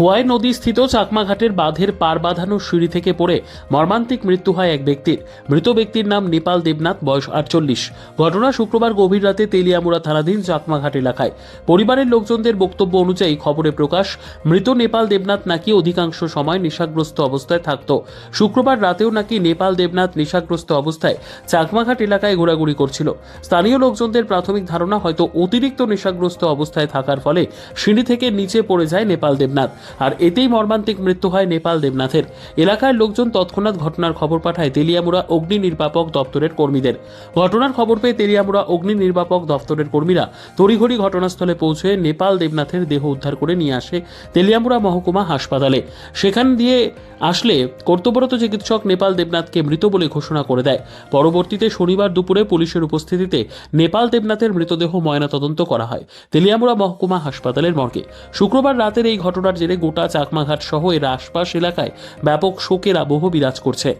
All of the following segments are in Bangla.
খোয়াই নদী স্থিত চাকমাঘাটের বাঁধের পার বাঁধানো সিঁড়ি থেকে পড়ে মর্মান্তিক মৃত্যু হয় এক ব্যক্তির। মৃত ব্যক্তির নাম নেপাল দেবনাথ, বয়স আটচল্লিশ। ঘটনা শুক্রবার গভীর রাতে তেলিয়ামুড়া থানাধীন চাকমাঘাট এলাকায়। পরিবারের লোকজনদের বক্তব্য অনুযায়ী খবরে প্রকাশ, মৃত নেপাল দেবনাথ নাকি অধিকাংশ সময় নেশাগ্রস্ত অবস্থায় থাকত। শুক্রবার রাতেও নাকি নেপাল দেবনাথ নেশাগ্রস্ত অবস্থায় চাকমাঘাট এলাকায় ঘোরাঘুরি করছিল। স্থানীয় লোকজনদের প্রাথমিক ধারণা হয়তো অতিরিক্ত নেশাগ্রস্ত অবস্থায় থাকার ফলে সিঁড়ি থেকে নিচে পড়ে যায় নেপাল দেবনাথ। আর এতেই মর্মান্তিক মৃত্যু হয় নেপাল দেবনাথের। এলাকার লোকজন তৎক্ষণাৎ ঘটনার খবর পাঠায় তেলিয়ামুড়া অগ্নি নির্বাপক দপ্তরের কর্মীদের। ঘটনার খবর পেয়ে তেলিয়ামুড়া অগ্নি নির্বাপক দপ্তরের কর্মীরা তড়িঘড়ি ঘটনাস্থলে পৌঁছে নেপাল দেবনাথের দেহ উদ্ধার করে নিয়ে আসে তেলিয়ামুড়া মহকুমা হাসপাতালে। সেখান দিয়ে আসলে কর্তব্যরত চিকিৎসক নেপাল দেবনাথকে মৃত বলে ঘোষণা করে দেয়। পরবর্তীতে শনিবার দুপুরে পুলিশের উপস্থিতিতে নেপাল দেবনাথের মৃতদেহ ময়নাতদন্ত করা হয় তেলিয়ামুড়া মহকুমা হাসপাতালের মর্গে। শুক্রবার রাতের এই ঘটনার জেরে গোটা চাকমাঘাট সহ এর আশপাশ এলাকায় ব্যাপক শোকের আবহ বিরাজ করছে।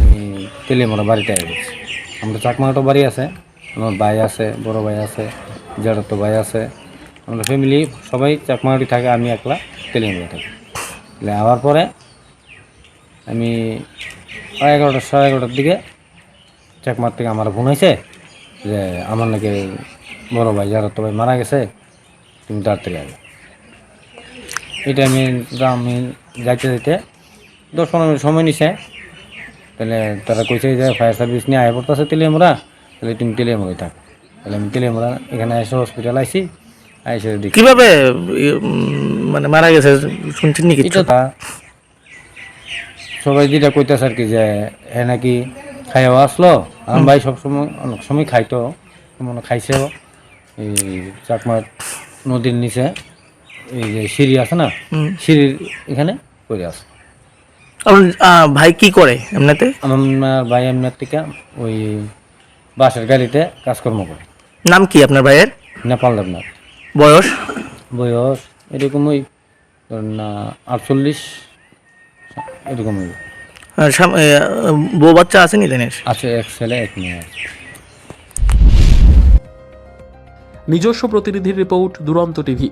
আমি তেলিয়ামরা বাড়িতে গেছি আমরা চাকমাটো বাড়ি আছে, আমার ভাই আছে, বড় ভাই আছে জেঠাতো ভাই আছে। আমরা ফ্যামিলি সবাই চাকমাটি থাকে, আমি একলা তেলিয়ামরা থাকি। তাহলে আবার পরে আমি এগারোটা, সাড়ে এগারোটার দিকে চাকমার থেকে আমার ফোন হয়েছে যে আমার নাকি বড় ভাই জেঠাতো ভাই মারা গেছে, তুমি তাড়াতাড়ি আগে এটা আমি আমি যাইতে যাইতে দশ পনেরো মিনিট সময় নিছে। তাহলে তারা কইছে যে ফায়ার সার্ভিস নিয়ে আয় পড়তেছে তেলিয়ামরা তাহলে তুমি তেলিয়ামরাই থাক। তাহলে আমি তেলিয়ামরা এখানে এসে হসপিটাল আইসি আইসে দেখি। কীভাবে মানে মারা গেছে শুনছেন নাকি তা সবাই যেটা কইতেছে আর কি যে হ্যাঁ নাকি খাইও আসলো। আমার ভাই সবসময় অনেক সময় খাইতো মনে খাইছেও। এই চাকমা নদীর নিচে। এই যে সিঁড়ি আছে না সিঁড়ির এখানে করে আছে। আপনার ভাই কি করে এমনিতে? আমার ভাই এমনির থেকে ওই বাসের গাড়িতে কাজকর্ম করে। নাম কি আপনার ভাইয়ের? নেপাল দেবনাথ। বয়স? বয়স এরকম ওই ধরেন না আটচল্লিশ এরকম ওই। সাম- বউ বাচ্চা আসেনি জানিস আছে এক ছেলে এক মেয়ে আছে। নিজস্ব প্রতিনিধির রিপোর্ট দুরন্ত টিভি।